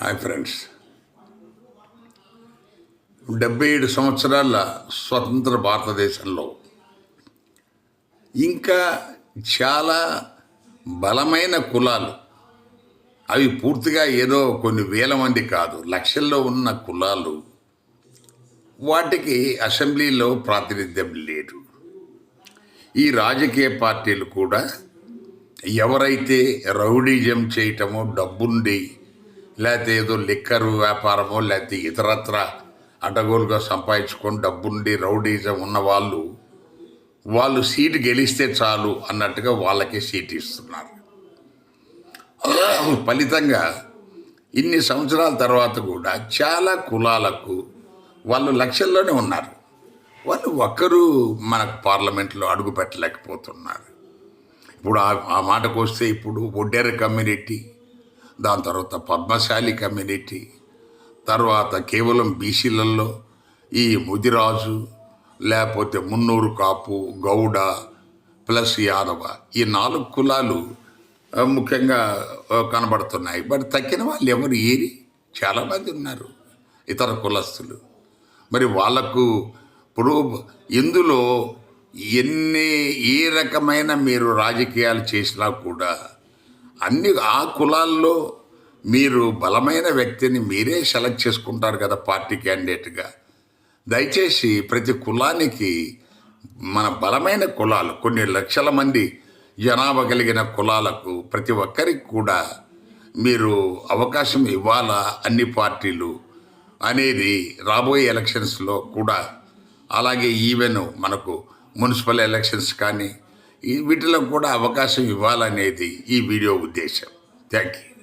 Hi friends. డెబ్బై ఏడు సంవత్సరాల స్వతంత్ర భారతదేశంలో ఇంకా చాలా బలమైన కులాలు అవి పూర్తిగా ఏదో కొన్ని వేల మంది కాదు లక్షల్లో ఉన్న కులాలు వాటికి అసెంబ్లీలో ప్రాతినిధ్యం లేదు. ఈ రాజకీయ పార్టీలు కూడా ఎవరైతే రౌడీజం చేయటమో డబ్బుండి లేకపోతే ఏదో లిక్కర్ వ్యాపారమో లేకపోతే ఇతరత్ర అడ్డగోలుగా సంపాదించుకొని డబ్బుండి రౌడీజం ఉన్న వాళ్ళు వాళ్ళు సీటు గెలిస్తే చాలు అన్నట్టుగా వాళ్ళకే సీట్ ఇస్తున్నారు. ఫలితంగా ఇన్ని సంవత్సరాల తర్వాత కూడా చాలా కులాలకు వాళ్ళు లక్షల్లోనే ఉన్నారు. వాళ్ళు ఒక్కరూ మనకు పార్లమెంట్లో అడుగు పెట్టలేకపోతున్నారు. ఇప్పుడు ఆ ఆ మాటకు వస్తే ఇప్పుడు ఒడ్డేర కమ్యూనిటీ దాని తర్వాత పద్మశాలి కమ్యూనిటీ తర్వాత కేవలం బీసీలలో ఈ ముదిరాజు లేకపోతే మున్నూరు కాపు గౌడ ప్లస్ యాదవ ఈ నాలుగు కులాలు ముఖ్యంగా కనబడుతున్నాయి. బట్ తక్కిన వాళ్ళు ఎవరు? ఏరి? చాలామంది ఉన్నారు ఇతర కులస్తులు. మరి వాళ్ళకు ఇప్పుడు ఇందులో ఎన్ని ఏ రకమైన మీరు రాజకీయాలు చేసినా కూడా అన్ని ఆ కులాల్లో మీరు బలమైన వ్యక్తిని మీరే సెలెక్ట్ చేసుకుంటారు కదా పార్టీ క్యాండిడేట్గా. దయచేసి ప్రతి కులానికి మన బలమైన కులాలు కొన్ని లక్షల మంది జనాభా కలిగిన కులాలకు ప్రతి ఒక్కరికి కూడా మీరు అవకాశం ఇవ్వాలా అన్ని పార్టీలు అనేది రాబోయే ఎలక్షన్స్లో కూడా. అలాగే ఈవెన్ మనకు మున్సిపల్ ఎలక్షన్స్ కానీ వీటిలో కూడా అవకాశం ఇవ్వాలనేది ఈ వీడియో ఉద్దేశం. Thank you